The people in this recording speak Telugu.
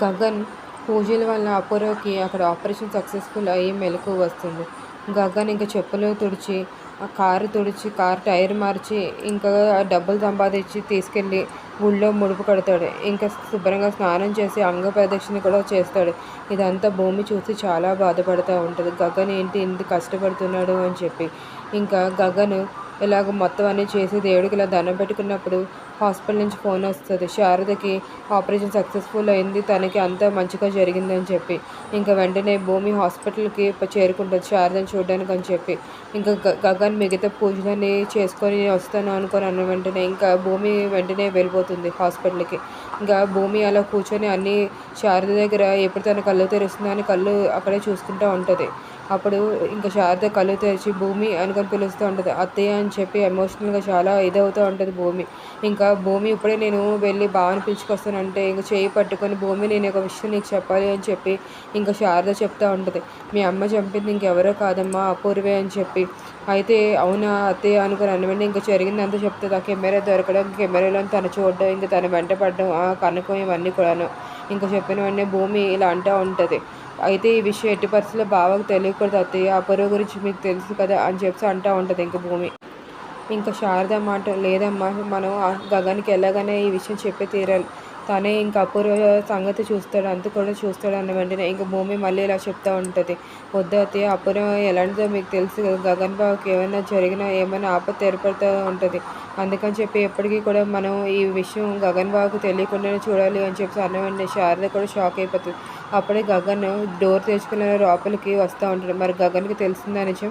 గగన్ పూజల వల్ల అపూర్వకి అక్కడ ఆపరేషన్ సక్సెస్ఫుల్ అయ్యి మెలకు వస్తుంది. గగన్ ఇంకా చెప్పులు తుడిచి ఆ కారు తుడిచి కారు టైర్ మార్చి ఇంకా డబ్బులు సంపాదించి తీసుకెళ్ళి గుళ్ళో ముడుపు కడతాడు. ఇంకా శుభ్రంగా స్నానం చేసి అంగ ప్రదక్షిణ కూడా చేస్తాడు. ఇదంతా భూమి చూసి చాలా బాధపడుతూ ఉంటుంది. గగన్ ఏంటి ఇంత కష్టపడుతున్నాడు అని చెప్పి. ఇంకా గగను ఇలాగ మొత్తం అన్నీ చేసి దేవుడికి ఇలా దండం పెట్టుకున్నప్పుడు హాస్పిటల్ నుంచి ఫోన్ వస్తుంది. శారదకి ఆపరేషన్ సక్సెస్ఫుల్ అయింది తనకి అంతా మంచిగా జరిగిందని చెప్పి. ఇంకా వెంటనే భూమి హాస్పిటల్కి చేరుకుంటుంది శారదని చూడడానికి అని చెప్పి. ఇంకా గగన్ మిగతా పూజలని చేసుకొని వస్తాను అనుకొని అన్న వెంటనే ఇంకా భూమి వెంటనే వెళ్ళిపోతుంది హాస్పిటల్కి. ఇంకా భూమి అలా కూర్చొని అన్నీ శారద దగ్గర ఎప్పుడు తన కళ్ళు తెరుస్తుందో అని కళ్ళు అక్కడే చూసుకుంటూ ఉంటుంది. అప్పుడు ఇంకా శారద కళ్ళు తెరిచి భూమి అనుకొని పిలుస్తూ ఉంటుంది. అత్తయ్య అని చెప్పి ఎమోషనల్గా చాలా ఇదవుతూ ఉంటుంది భూమి. ఇంకా భూమి ఇప్పుడే నేను వెళ్ళి బావని పిలుచుకొస్తానంటే ఇంకా చేయి పట్టుకొని భూమి నేను ఒక విషయం నీకు చెప్పాలి అని చెప్పి ఇంకా శారద చెప్తూ ఉంటుంది. మీ అమ్మ చంపింది ఇంకెవరో కాదమ్మా అపూర్వే అని చెప్పి. అయితే అవునా అత్తయ్య అనుకుని అనవండి ఇంకా జరిగిందంతా చెప్తుంది. ఆ కెమెరా దొరకడం కెమెరాలో తను చూడడం ఇంకా తను వెంట పడడం ఆ కనుక ఇవన్నీ కూడాను. ఇంకా చెప్పినవన్నీ భూమి ఇలా అంటూ ఉంటుంది. అయితే ఈ విషయం ఎట్టి పరిస్థితుల్లో బావకు తెలియకూడదు అత్తయ్య. అపూర్వ గురించి మీకు తెలుసు కదా అని చెప్పి అంటూ ఉంటుంది ఇంక భూమి. ఇంకా శారద మాట లేదమ్మా మనం గగన్కి వెళ్ళగానే ఈ విషయం చెప్పి తీరాలి. తనే ఇంకా అపూర్వ సంగతి చూస్తాడు అంత కూడా చూస్తాడు అన్న వెంటనే ఇంకా భూమి మళ్ళీ ఇలా చెప్తూ ఉంటుంది. వద్దు అత్తయ్య అపూర్వ ఎలాంటిదో మీకు తెలుసు కదా గగన్ బాబుకి ఏమైనా జరిగినా ఏమైనా ఆపత్తి ఏర్పడుతూ ఉంటుంది. అందుకని చెప్పి ఎప్పటికీ కూడా మనం ఈ విషయం గగన్ బాబుకు తెలియకుండానే చూడాలి అని చెప్పి అన్న వెంటనే శారద కూడా షాక్ అయిపోతుంది. అప్పుడే గగన్ డోర్ తెచ్చుకున్న లోపలికి వస్తూ ఉంటాడు. మరి గగన్కి తెలిసిందా నిజం?